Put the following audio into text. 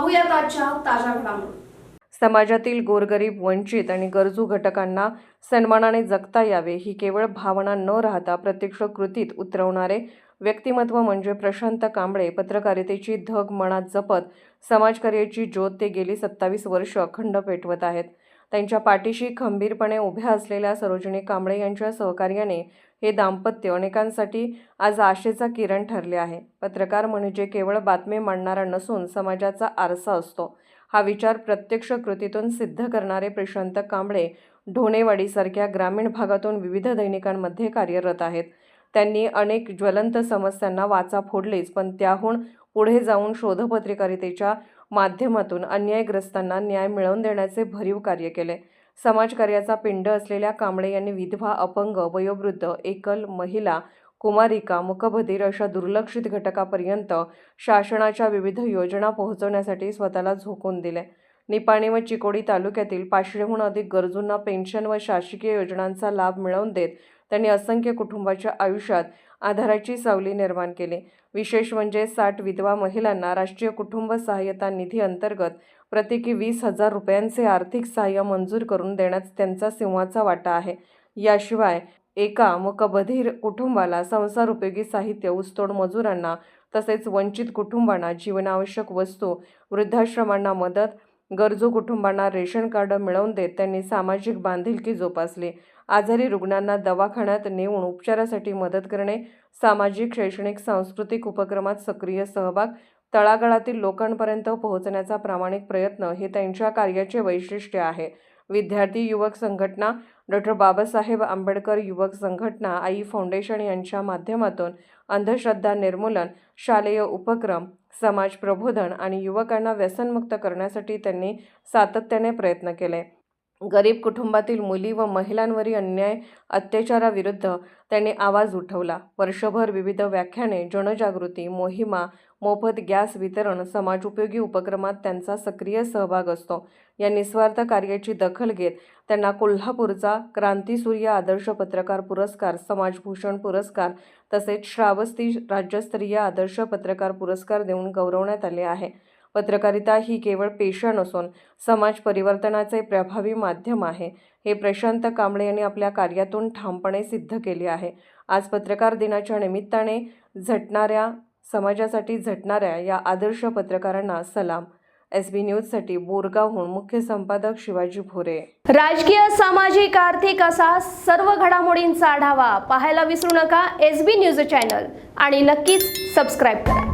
पाहूयात आजच्या ताज्या घडामोडी. समाजातील गोरगरीब वंचित आणि गरजू घटकांना सन्मानाने जगता यावे ही केवळ भावना न राहता प्रत्यक्ष कृतीत उतरवणारे व्यक्तिमत्व म्हणजे प्रशांत कांबळे पत्रकारितेची धग मनात जपत समाजकार्याची ज्योत ते गेली सत्तावीस वर्ष अखंड पेटवत आहेत. त्यांच्या पाठीशी खंबीरपणे उभ्या असलेल्या सरोजिनी कांबळे यांच्या सहकार्याने हे दाम्पत्य अनेकांसाठी आज आशेचा किरण ठरले आहे. पत्रकार म्हणजे केवळ बातमी मांडणारा नसून समाजाचा आरसा असतो हा विचार प्रत्यक्ष कृतीतून सिद्ध करणारे प्रशांत कांबळे ढोणेवाडीसारख्या ग्रामीण भागातून विविध दैनिकांमध्ये कार्यरत आहेत. त्यांनी अनेक ज्वलंत समस्यांना वाचा फोडलीच पण त्याहून पुढे जाऊन शोधपत्रकारितेच्या माध्यमातून अन्यायग्रस्तांना न्याय मिळवून देण्याचे भरीव कार्य केले. समाजकार्याचा पिंड असलेल्या कांबळे यांनी विधवा अपंग वयोवृद्ध एकल महिला कुमारिका मुकबधीर अशा दुर्लक्षित घटकापर्यंत शासनाच्या विविध योजना पोहोचवण्यासाठी स्वतःला झोकून दिले. निपाणी व चिकोडी तालुक्यातील पाचशेहून अधिक गरजूंना पेन्शन व शासकीय योजनांचा लाभ मिळवून देत त्यांनी असंख्य कुटुंबाच्या आयुष्यात आधाराची सावली निर्माण केली. विशेष म्हणजे साठ विधवा महिलांना राष्ट्रीय कुटुंब सहाय्यता निधी अंतर्गत प्रत्येकी वीस हजार रुपयांचे आर्थिक सहाय्य मंजूर करून देण्यात त्यांचा सिंहाचा वाटा आहे. याशिवाय एका मुकबधीर कुटुंबाला संसार उपयोगी साहित्य ऊसतोड मजुरांना तसेच वंचित कुटुंबांना जीवनावश्यक वस्तू वृद्धाश्रमांना मदत गरजू कुटुंबांना रेशन कार्ड मिळवून देत त्यांनी सामाजिक बांधिलकी जोपासली. आजारी रुग्णांना दवाखान्यात नेऊन उपचारासाठी मदत करणे सामाजिक शैक्षणिक सांस्कृतिक उपक्रमात सक्रिय सहभाग तळागाळातील लोकांपर्यंत पोहोचण्याचा प्रामाणिक प्रयत्न हे त्यांच्या कार्याचे वैशिष्ट्य आहे. विद्यार्थी युवक संघटना डॉक्टर बाबासाहेब आंबेडकर युवक संघटना आई फाउंडेशन यांच्या माध्यमातून अंधश्रद्धा निर्मूलन शालेय उपक्रम समाज प्रबोधन आणि युवकांना व्यसनमुक्त करण्यासाठी त्यांनी सातत्याने प्रयत्न केले. गरीब कुटुंबातील मुली व महिलांवरील अन्याय अत्याचाराविरुद्ध त्यांनी आवाज उठवला. वर्षभर विविध व्याख्याने जनजागृती मोहिमा मोफत गॅस वितरण समाजोपयोगी उपक्रमात त्यांचा सक्रिय सहभाग असतो. या निस्वार्थ कार्याची दखल घेत त्यांना कोल्हापूरचा क्रांतीसूर्य आदर्श पत्रकार पुरस्कार समाजभूषण पुरस्कार तसेच श्रावस्ती राज्यस्तरीय आदर्श पत्रकार पुरस्कार देऊन गौरवण्यात आले आहे. पत्रकारिता ही केवळ पेशा नसून समाज परिवर्तनाचे प्रभावी माध्यम आहे. हे प्रशांत कांबळे यांनी आपल्या कार्यातून ठामपणे सिद्ध केले आहे. आज पत्रकार दिनाच्या निमित्ताने झटणाऱ्या समाजासाठी झटणाऱ्या या आदर्श पत्रकारांना सलाम. एस बी न्यूजसाठी बोरगावहून मुख्य संपादक शिवाजी भोरे. राजकीय सामाजिक आर्थिक असा सर्व घडामोडींचा आढावा पाहायला विसरू नका एस बी न्यूज चॅनल आणि नक्कीच सबस्क्राईब करा.